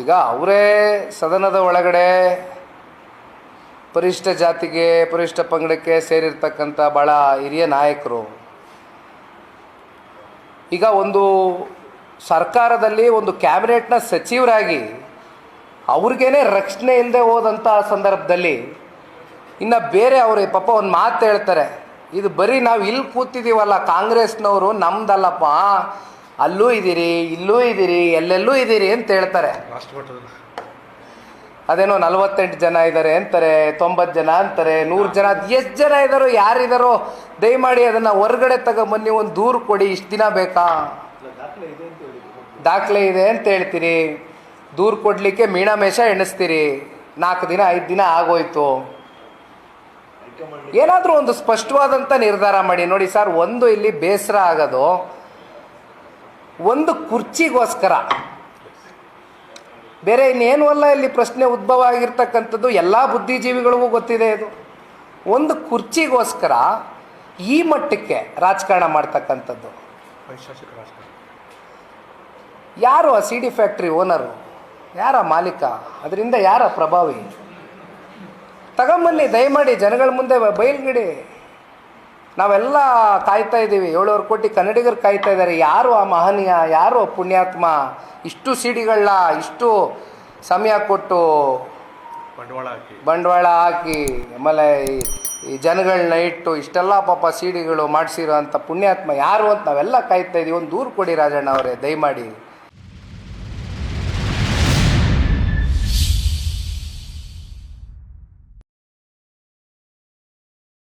ಈಗ ಅವರೇ ಸದನದ ಒಳಗಡೆ ಪರಿಷ್ಠ ಜಾತಿಗೆ, ಪರಿಷ್ಠ ಪಂಗಡಕ್ಕೆ ಸೇರಿರ್ತಕ್ಕಂಥ ಭಾಳ ಹಿರಿಯ ನಾಯಕರು. ಈಗ ಒಂದು ಸರ್ಕಾರದಲ್ಲಿ ಒಂದು ಕ್ಯಾಬಿನೆಟ್ನ ಸಚಿವರಾಗಿ ಅವ್ರಿಗೇನೆ ರಕ್ಷಣೆ ಇಲ್ಲದೆ ಹೋದಂಥ ಸಂದರ್ಭದಲ್ಲಿ ಇನ್ನು ಬೇರೆ ಅವರು ಪಾಪ ಒಂದು ಮಾತು ಹೇಳ್ತಾರೆ, ಇದು ಬರೀ ನಾವು ಇಲ್ಲಿ ಕೂತಿದ್ದೀವಲ್ಲ ಕಾಂಗ್ರೆಸ್ನವರು, ನಮ್ದಲ್ಲಪ್ಪ. ಅಲ್ಲೂ ಇದ್ದೀರಿ ಇಲ್ಲೂ ಇದ್ದೀರಿ ಎಲ್ಲೆಲ್ಲೂ ಇದ್ದೀರಿ ಅಂತ ಹೇಳ್ತಾರೆ. ಅದೇನೋ ನಲವತ್ತೆಂಟು ಜನ ಇದ್ದಾರೆ ಅಂತಾರೆ ತೊಂಬತ್ತು ಜನ ಅಂತಾರೆ ನೂರು ಜನ ಎಷ್ಟು ಜನ ಇದ್ದಾರೋ ಯಾರಿದಾರೋ ದಯಮಾಡಿ ಅದನ್ನು ಹೊರಗಡೆ ತಗೊಂಬನ್ನಿ ಒಂದು ದೂರು ಕೊಡಿ ಇಷ್ಟು ದಿನ ಬೇಕಾ? ದಾಖಲೆ ಇದೆ ಅಂತ ಹೇಳ್ತೀರಿ. ದೂರು ಕೊಡಲಿಕ್ಕೆ ಮೀಣಾಮೇಷ ಎಣಿಸ್ತೀರಿ. ನಾಲ್ಕು ದಿನ ಐದು ದಿನ ಆಗೋಯ್ತು. ಏನಾದರೂ ಒಂದು ಸ್ಪಷ್ಟವಾದಂಥ ನಿರ್ಧಾರ ಮಾಡಿ. ನೋಡಿ ಸರ್ ಒಂದು ಇಲ್ಲಿ ಬೇಸರ ಆಗೋದು ಒಂದು ಕುರ್ಚಿಗೋಸ್ಕರ. ಬೇರೆ ಇನ್ನೇನು ಅಲ್ಲ ಇಲ್ಲಿ ಪ್ರಶ್ನೆ ಉದ್ಭವ ಆಗಿರ್ತಕ್ಕಂಥದ್ದು ಎಲ್ಲ ಬುದ್ಧಿಜೀವಿಗಳಿಗೂ ಗೊತ್ತಿದೆ ಇದು. ಒಂದು ಕುರ್ಚಿಗೋಸ್ಕರ ಈ ಮಟ್ಟಕ್ಕೆ ರಾಜಕಾರಣ ಮಾಡ್ತಕ್ಕಂಥದ್ದು. ಯಾರು ಆ ಸಿ ಡಿ ಫ್ಯಾಕ್ಟ್ರಿ ಓನರು? ಯಾರ ಮಾಲೀಕ? ಅದರಿಂದ ಯಾರ ಪ್ರಭಾವಿ? ತಗೊಂಬನ್ನಿ ದಯಮಾಡಿ ಜನಗಳ ಮುಂದೆ ಬಯಲ್ಗಿಡಿ. ನಾವೆಲ್ಲ ಕಾಯ್ತಾ ಇದ್ದೀವಿ. ಏಳುವರೆ ಕೋಟಿ ಕನ್ನಡಿಗರು ಕಾಯ್ತಾ ಇದ್ದಾರೆ. ಯಾರು ಆ ಮಹನೀಯ ಯಾರು ಆ ಪುಣ್ಯಾತ್ಮ? ಇಷ್ಟು ಸಿಡಿಗಳನ್ನ ಇಷ್ಟು ಸಮಯ ಕೊಟ್ಟು ಬಂಡವಾಳ ಹಾಕಿ. ಬಂಡವಾಳ ಹಾಕಿ ಆಮೇಲೆ ಈ- ಈ ಜನಗಳನ್ನ ಇಟ್ಟು ಇಷ್ಟೆಲ್ಲ ಪಾಪ ಸಿಡಿಗಳು ಮಾಡಿಸಿರೋ ಅಂಥ ಪುಣ್ಯಾತ್ಮ ಯಾರು ಅಂತ ನಾವೆಲ್ಲ ಕಾಯ್ತಾ ಇದ್ದೀವಿ. ಒಂದು ದೂರು ಕೊಡಿ ರಾಜಣ್ಣ ಅವರೇ ದಯಮಾಡಿ.